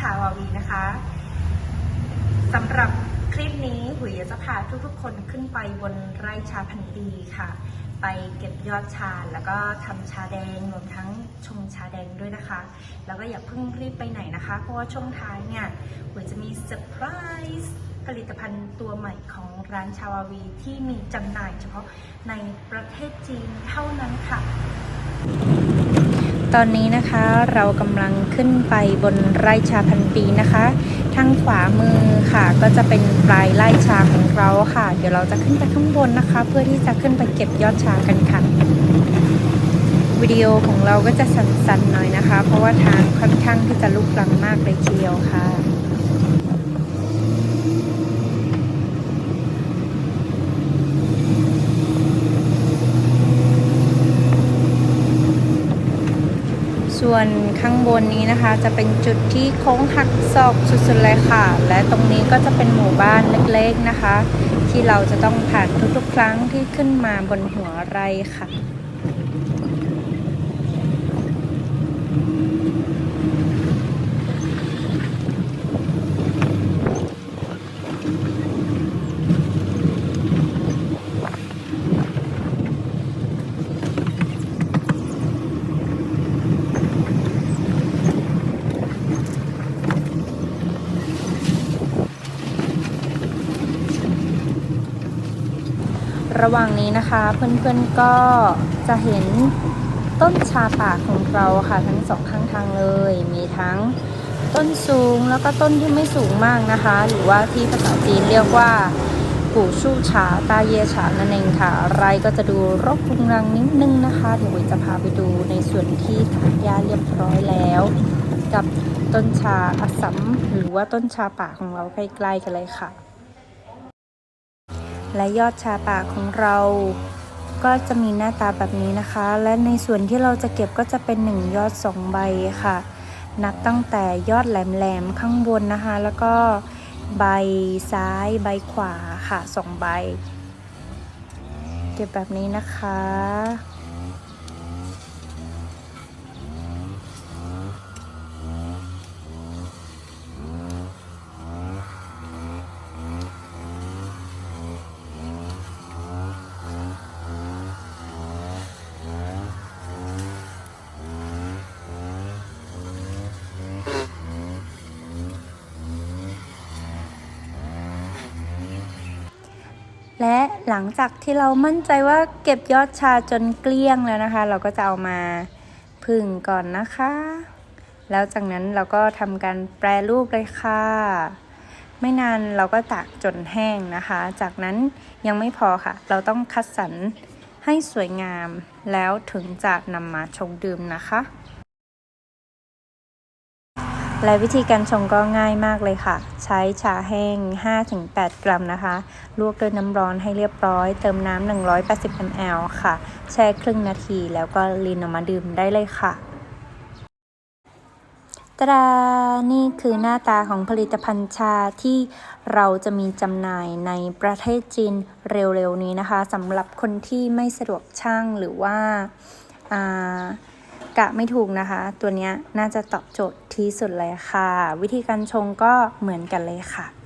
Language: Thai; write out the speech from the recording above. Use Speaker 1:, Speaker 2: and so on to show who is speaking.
Speaker 1: ชาวาวีนะคะสำหรับคลิปนี้หุยจะพาทุกๆ คนขึ้นไปบนไร่ชาพันปีค่ะ ไปเก็บยอดชาแล้วก็ทำชาแดงรวมทั้งชงชาแดงด้วยนะคะ แล้วก็อย่าเพิ่งรีบไปไหนนะคะ เพราะว่าช่วงท้ายเนี่ยหุยจะมีเซอร์ไพรส์ผลิตภัณฑ์ตัวใหม่ของร้านชาวาวีที่มีจำหน่ายเฉพาะในประเทศจีนเท่านั้นค่ะ ตอนนี้นะคะเรากำลังขึ้นไปบนไร่ชาพันปีนะคะ ทางขวามือค่ะ ก็จะเป็นปลายไร่ชาของเราค่ะ เดี๋ยวเราจะขึ้นไปข้างบนนะคะ เพื่อที่จะขึ้นไปเก็บยอดชากันค่ะวิดีโอของเราก็จะสั้นๆหน่อยนะคะ เพราะว่าทางค่อนข้างที่จะลุกลังมากเลยทีเดียวค่ะ ส่วนข้างบนนี้นะคะ จะเป็นจุดที่โค้งหักศอกสุดๆเลยค่ะ และตรงนี้ก็จะเป็นหมู่บ้านเล็กๆนะคะ ที่เราจะต้องผ่านทุกๆ ครั้งที่ขึ้นมาบนหัวไร่ค่ะ ระหว่างนี้นะคะเพื่อนๆก็จะเห็นต้นชาป่าของเราค่ะ ทั้งสองข้างทางเลย มีทั้งต้นสูงแล้วก็ต้นที่ไม่สูงมากนะคะ หรือว่าที่ภาษาจีนเรียกว่ากู่ชู่ฉาตาเยฉานั่นเองค่ะ ไรก็จะดูรกรุงรังนิดนึงนะคะ เดี๋ยวจะพาไปดูในส่วนที่ถางหญ้าเรียบร้อยแล้ว กับต้นชาอัสสัมหรือว่าต้นชาป่าของเราใกล้ๆกันเลยค่ะ และยอดชาป่าของเรา ก็จะมีหน้าตาแบบนี้นะคะ และในส่วนที่เราจะเก็บก็จะเป็นหนึ่งยอดสองใบค่ะ นับตั้งแต่ยอดแหลมๆ ข้างบนนะคะ แล้วก็ใบซ้ายใบขวาค่ะสองใบ เก็บแบบนี้นะคะ และหลังจากที่เรามั่นใจว่าเก็บยอดชาจนเกลี้ยงแล้วนะคะ เราก็จะเอามาพึ่งก่อนนะคะ แล้วจากนั้นเราก็ทำการแปรรูปเลยค่ะ ไม่นานเราก็ตากจนแห้งนะคะ จากนั้นยังไม่พอค่ะ เราต้องคัดสรรให้สวยงามแล้วถึงจะนำมาชงดื่มนะคะ และวิธีการชงก็ง่ายมากเลยค่ะ ใช้ชาแห้ง 5-8 กรัมนะคะ ลวกด้วยน้ำร้อนให้เรียบร้อย เติมน้ำ 180 ml ค่ะ แช่ครึ่งนาทีแล้วก็ลีนออกมาดื่มได้เลยค่ะตรานี่คือหน้าตาของผลิตภัณฑ์ชาที่เราจะมีจำหน่ายในประเทศจีนเร็วๆนี้นะคะสำหรับคนที่ไม่สะดวกช่างหรือว่าอ่า กะไม่ถูกนะคะ ตัวนี้น่าจะตอบโจทย์ที่สุดเลยค่ะ วิธีการชงก็เหมือนกันเลยค่ะ